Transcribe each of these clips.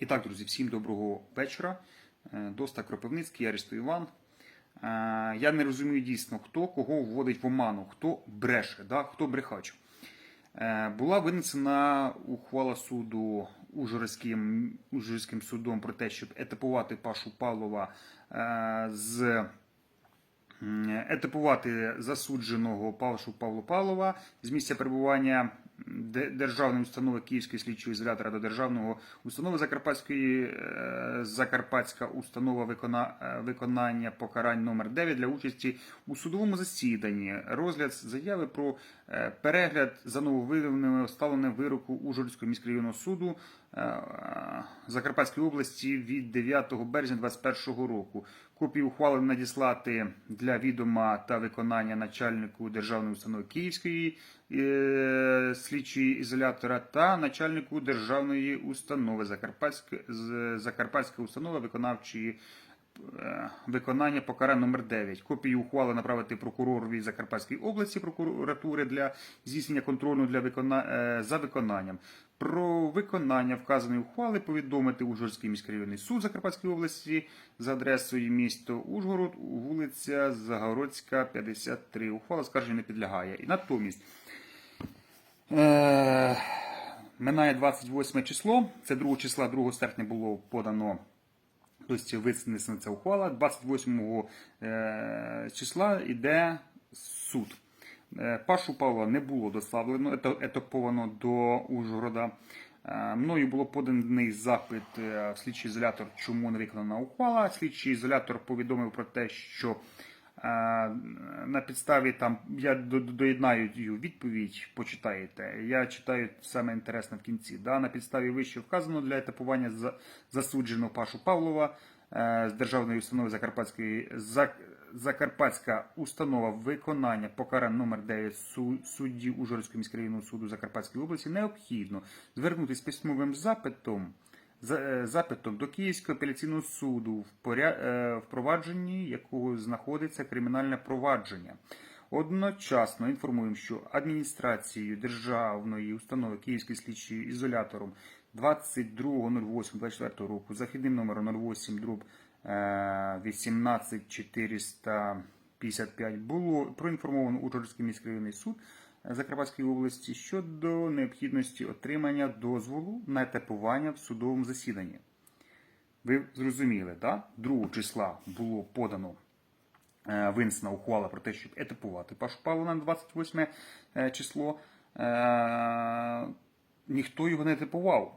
І так, друзі, всім доброго вечора. Е, Доста Кропивницький, я Рісто Іван. Е, Я не розумію дійсно, хто кого вводить в оману, хто бреше, да? хто брехач. Е, Була винесена ухвала суду Ужгородським, Ужгородським судом про те, щоб етапувати Пашу Павлова е, з етапувати засудженого Павшу Павла Павлова з місця перебування державної установи Київської слідчої ізолятора до державного установи Закарпатської е, Закарпатська установа викона, е, виконання покарань номер 9 для участі у судовому засіданні. Розгляд заяви про е, перегляд за нововиявленими оставленим вироку Ужгородського міськрайонного суду е, Закарпатської області від 9 березня 2021 року. Копію ухвали надіслати для відома та виконання начальнику державної установи Київської е, слідчої ізолятора та начальнику державної установи Закарпатська, Закарпатська установа виконавчої е, виконання покарань номер 9. Копію ухвали направити прокуророві Закарпатської області прокуратури для здійснення контролю для викона... е, за виконанням. Про виконання вказаної ухвали повідомити Ужгородський міськрайонний суд Закарпатської області за адресою місто Ужгород, вулиця Загородська, 53. Ухвала скарження не підлягає. І натомість е... минає 28 число. Це 2 числа 2 серпня було подано Тобто винесена ця ухвала. 28 е, числа йде суд. Е, Пашу Павла не було доставлено, ето- етаповано до Ужгорода. Е, Мною було поданий запит в слідчий ізолятор, чому не виконана ухвала. Слідчий ізолятор повідомив про те, що на підставі там я до- до- доєднаю відповідь, почитаєте. Я читаю саме інтересне в кінці. Да? На підставі вище вказано для етапування за- засудженого Пашу Павлова е, з державної установи Закарпатської Закарпатська установа виконання покарань номер 9 су- судді Ужгородського міськрайонного суду Закарпатської області необхідно звернутися письмовим запитом за- запитом до Київського апеляційного суду в е, провадженні якого знаходиться кримінальне провадження. Одночасно інформуємо, що адміністрацією державної установи Київський слідчий ізолятором 22.08.24 року західним номером 08 дроб 18455 було проінформовано Ужгородський міськрайонний суд Закарпатської області щодо необхідності отримання дозволу на етапування в судовому засіданні. Ви зрозуміли, да? 2 числа було подано е, винесена ухвала про те, щоб етапувати Пашу Павла на 28 е, число. Е, Ніхто його не етапував.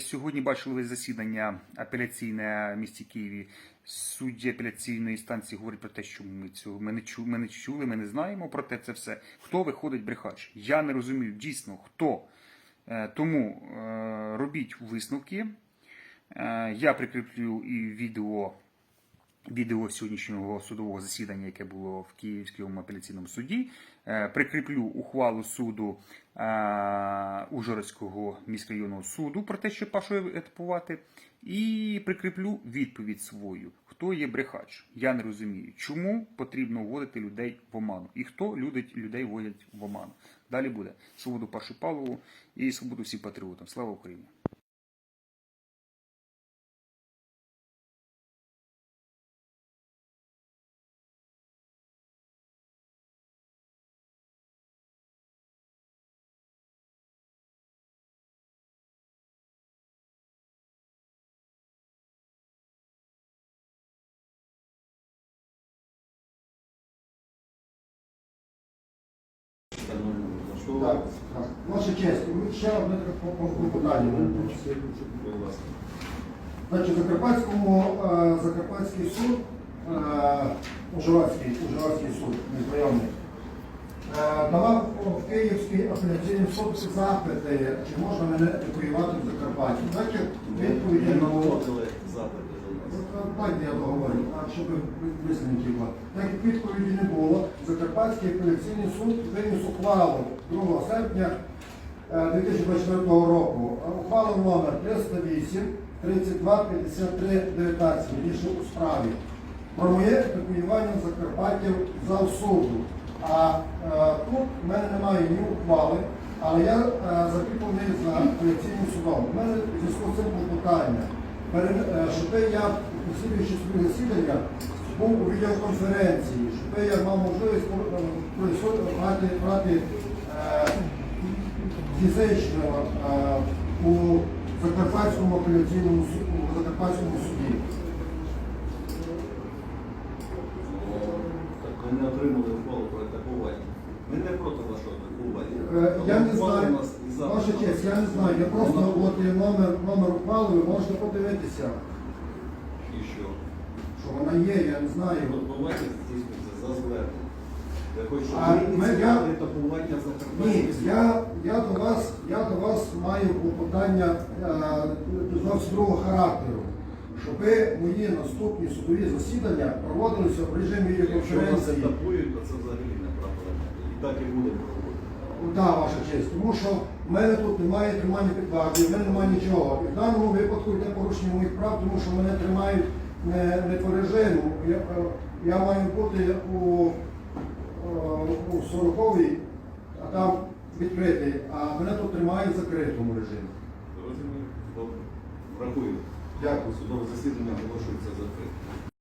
Сьогодні бачили засідання апеляційне в місті Києві. Судді апеляційної станції говорять про те, що ми цього ми не чули, ми не чули, ми не знаємо про те це все. Хто виходить брехач? Я не розумію дійсно хто. Е, Тому е, робіть висновки. Е, Я прикріплю і відео відео сьогоднішнього судового засідання, яке було в Київському апеляційному суді. Е, Прикріплю ухвалу суду е, Ужгородського міськрайонного суду про те, що Пашу етапувати, і прикріплю відповідь свою. Хто є брехач? Я не розумію, чому потрібно вводити людей в оману і хто людить, людей вводять в оману. Далі буде свободу Пашу Павлову і свободу всім патріотам. Слава Україні! Так, так. Ваша честь, ще одне питання. Значить, Закарпатському, е, Закарпатський суд, е, Ужгородський, Ужгородський суд, міжрайонний, е, давав в Київський апеляційний суд запити, чи можна мене евакуювати в Закарпатті. Значить, відповіді не було. Дайте я договорю, так, щоб висновки були. Так як відповіді не було, Закарпатський апеляційний суд виніс ухвалу 2 серпня е, 2024 року. Е, Ухвала номер 308 32 53 19 вірніше у справі. Про моє евакуювання Закарпаття за суду. А е, тут в мене немає ні ухвали, Але я е, закріплений за апеляційним судом. У мене в зв'язку з цим клопотання, пере- е, щоб я, послідуючи своє засідання, був у відеоконференції, щоб я мав можливість брати, брати е, фізично е, у Закарпатському апеляційному суді, у Закарпатському суді. Так ми не отримали ухвалу про атакування. Ми не проти вашого атакування. Е, Я не знаю, ваша честь, я не знаю. Я просто от є номер, номер ухвали, ви можете подивитися, І що? що вона є, я не знаю. Атакування здійснюється за зверненням. Ви хочете, щоб А ми ми- ініціювали я- за Ні, я, я до вас, я до вас маю клопотання е, зовсім другого характеру. Щоб мої наступні судові засідання проводилися в режимі Якщо нас відеоконференції. атакують, то це взагалі неправильно. І так і буде Так, ваша честь, тому що в мене тут немає тримання під вартою, в мене немає нічого. І в даному випадку йде порушення моїх прав, тому що мене тримають не, не по режиму. Я, е, я маю бути у, е, у 40-й, а там відкритий, а мене тут тримають в закритому режимі. Розумію? Добре. Врахую. Дякую. Судове засідання оголошується закритим.